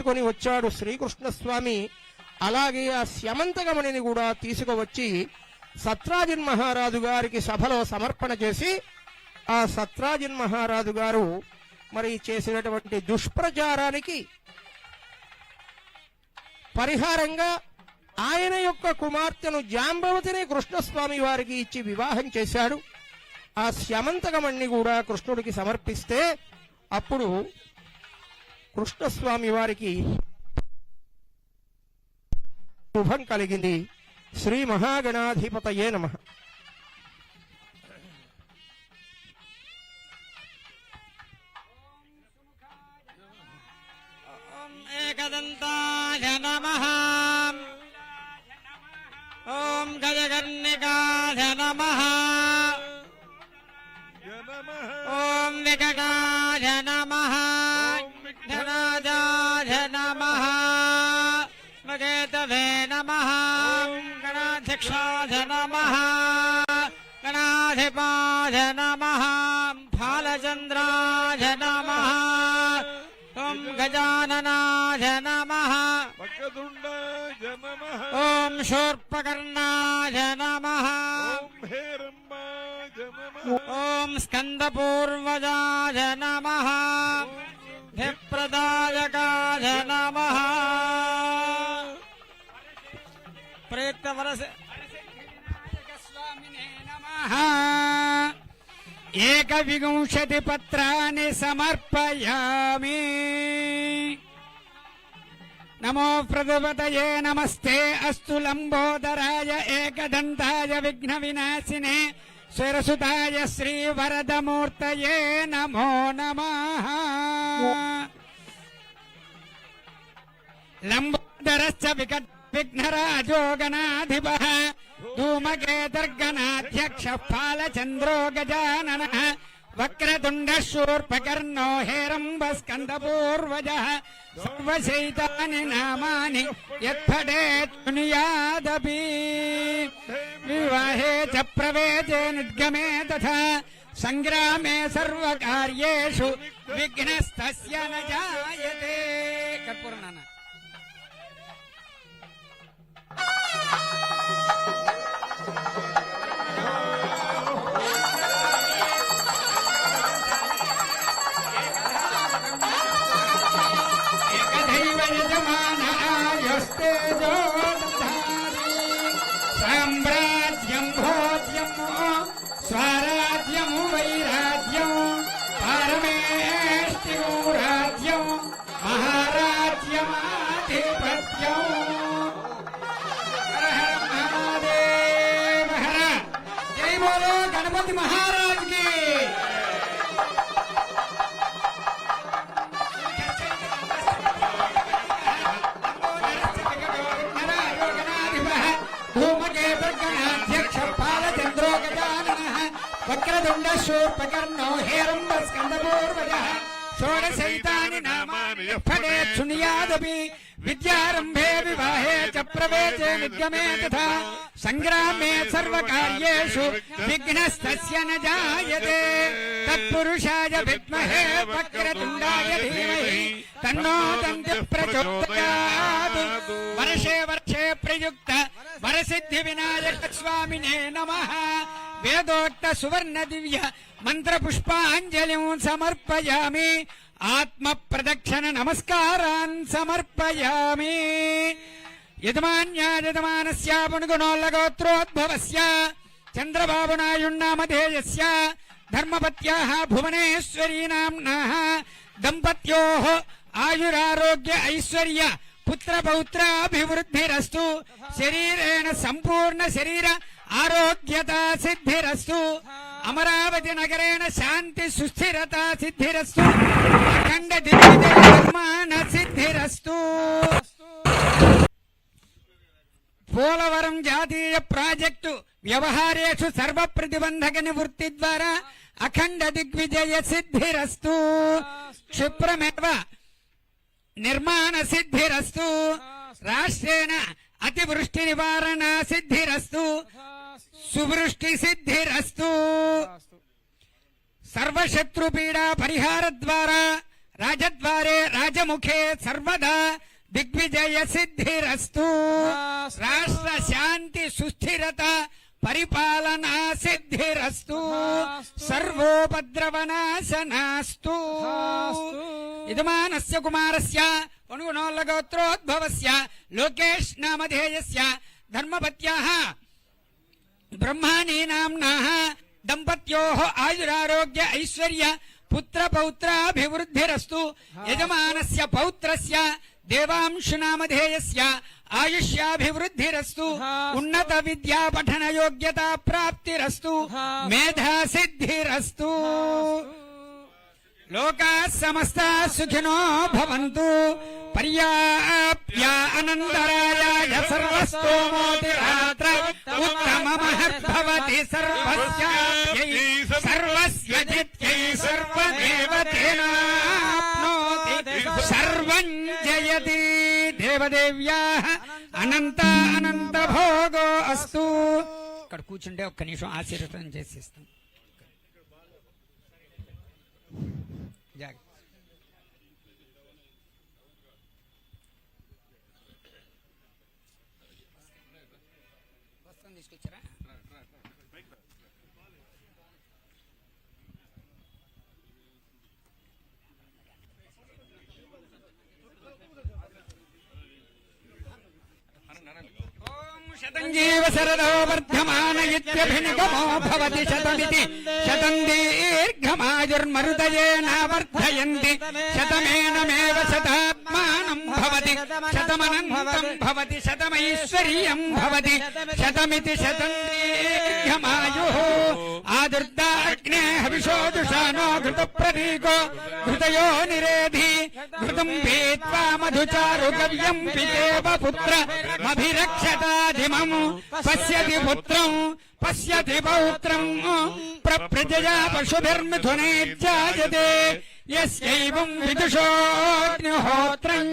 తీసుకొని వచ్చాడు శ్రీకృష్ణ స్వామి అలాగే ఆ శమంతగమణిని కూడా తీసుకువచ్చి సత్రాజిన్ మహారాజు గారికి సభలో సమర్పణ చేసి ఆ సత్రాజిన్ మహారాజు గారు మరి చేసినటువంటి దుష్ప్రచారానికి పరిహారంగా ఆయన యొక్క కుమార్తెను జాంబవతిని కృష్ణస్వామి వారికి ఇచ్చి వివాహం చేశాడు. ఆ స్యమంతకమణ్ణి కూడా కృష్ణుడికి సమర్పిస్తే అప్పుడు కృష్ణస్వామి వారికి శుభం కలిగింది శ్రీ మహాగణాధిపతయే నమ ॐ एकदन्ताय नमः గణాధ్యక్షాధ నమ గణాధిపాధ నమ ఫాలచంద్రాధ నమ ఓం గజాననాధ నమ ఓం శూర్పకర్ణాధ నమ ఓం స్కందపూర్వజాధ నమ ధిప్రదాయకాధ నమ వరస ఏకవింశతి పత్రాన్ని సమర్పయామి. నమో ప్రదుపతయే నమస్తే. అస్తు లంబోదరాయ ఏకదంతాయ విఘ్న వినాశినే. సురసుతాయ శ్రీ వరదమూర్తయే నమో నమ. లంబోదరశ్చ వికట लम्बोदरश्च विकट विघ्नराजो गणाधिपः धूमकेतर्गणाध्यक्षः फालचन्द्रो गजाननः वक्रतुण्डः शूर्पकर्णो हेरम्बस्कन्दपूर्वजः सर्वशैतानि नामानि यत्फटेत् विवाहे च प्रवेशे निर्गमे तथा सङ्ग्रामे सर्वकार्येषु विघ्नस्तस्य न जायते। कर्पूरनाना। एकदैव विद्यारंभे विवाहे च प्रवेशे निगमे तथा संग्रामे सर्व सर्वकार्येषु विघ्नस्तस्य न जायते तत्पुरुषाय विद्महे वक्रतुण्डाय धीमहि तन्नो दन्ति प्रचोदयात् वर्षे वर्षे प्रयुक्त वरसिद्धिविनायकस्वामिने नमः వేదోక్త సువర్ణ దివ్య మంత్ర పుష్పాంజలిం సమర్పయామి. ఆత్మ ప్రదక్షిణ నమస్కారాన్ సమర్పయామి. యజమాన్యాయజమానస్య పుణుగుణోల్లగోత్రోద్భవస్య. చంద్రబాబు నాయుణ్ణామధేయస్య భువనేశ్వరీ నామ్నాः దంపత్యోः ఆయురారోగ్య ఐశ్వర్య. పుత్ర పౌత్రాభివృద్ధిరస్తు శరీరేణ సంపూర్ణ శరీర ఆరోగ్యత సిద్ధిరస్తు. అమరావతి నగరేణ శాంతి సుస్థిరత సిద్ధిరస్తు. అఖండ దిగ్విజయ నిర్మాణ సిద్ధిరస్తు. పోలవరం జాతీయ ప్రాజెక్టు వ్యవహారేషు సర్వ ప్రతిబంధక నివృత్తి ద్వారా అఖండ దిగ్విజయ సిద్ధిరస్తు. క్షిప్రమేవ నిర్మాణ సిద్ధిరస్తు. రాష్ట్రేణ అతివృష్టి నివారణ సిద్ధిరస్తు. సువృష్టి సిద్ధిరస్తు సర్వశత్రు పీడా పరిహార ద్వారా రాజద్వారే రాజముఖే సర్వదా దిగ్విజయ సిద్ధిరస్తు రాష్ట్ర శాంతి సుస్థిరత పరిపాలనా సిద్ధిరస్తు సర్వోపద్రవనాశనాస్తు. యజమానస్య కుమారస్య గోత్రోద్భవస్య లోకేష్ నామధేయస్య ధర్మపత్యాః బ్రహ్మాణీ నామ్నాః దంపత్యోః ఆయురారోగ్య ఐశ్వర్య పుత్ర పౌత్రాభివృద్ధిరస్తు యజమానస్య పౌత్రస్య దేవాంశునామధేయస్య ఆయుష్యాభివృద్ధిరస్తు ఉన్నత విద్యా పఠన యోగ్యతా ప్రాప్తిరస్తు మేధా సిద్ధిరస్తు లోకా సమస్త సుఖినో భవంతు పర్యాప్య అనంతరాయ సర్వస్తోమోతి రాత్ర ఉత్తమ భవతి సర్వస్యాప్యై సర్వస్య జిత్యై సర్వదేవతేనాప్నోతి సర్వం జయతి దేవదేవ్యా అనంత అనంత భోగో అస్తు ఇక్కడ కూర్చుంటే ఒక్క నిమిషం ఆశీర్వదం చేసిస్తాం. జాగ్రత్త. తీసుకొచ్చారా? ఓం శతం జీవ శరదో భవతి శతమితి. శతం దీర్ఘమాయుర్మరుదయేనావర్ధయంతి శతమేనమేవ శతాత్మానం శతమనంతం భవతి శతమైశ్వర్యం భవతి శతమితి శతం దీర్ఘమాయు ఆదుర్దాగ్నే హవిషోదుషానో ఘృత ప్రతీకో ఘృతయో నిరేధి ఘృతం పీత్వా మధుచారు గవ్యం పితేవ పుత్ర మభిరక్షతాధిమం పశ్యతి పుత్రం పశ్యతి పౌత్రం ప్రజయా పశుభిర్మిథునే జాయతే యస్యైవం విదుషోగ్నిహోత్రం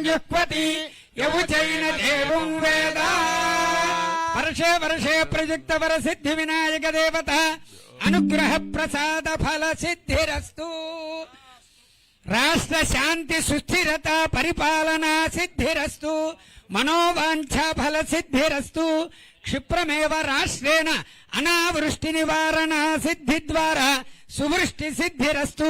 జుహ్వతి యవుచైన దేవం వేద వర్షే వర్షే ప్రయుక్త వర సిద్ధి వినాయక దేవత అనుగ్రహ ప్రసాద ఫల సిద్ధిరస్తు రాష్ట్ర శాంతి సుస్థిరత పరిపాలనా సిద్ధిరస్తు మనోవాంఛ ఫల సిద్ధిరస్తు క్షిప్రమేవ రాష్ట్రేణ అనావృష్టి నివారణ సిద్ధి ద్వారా సువృష్టి సిద్ధిరస్తు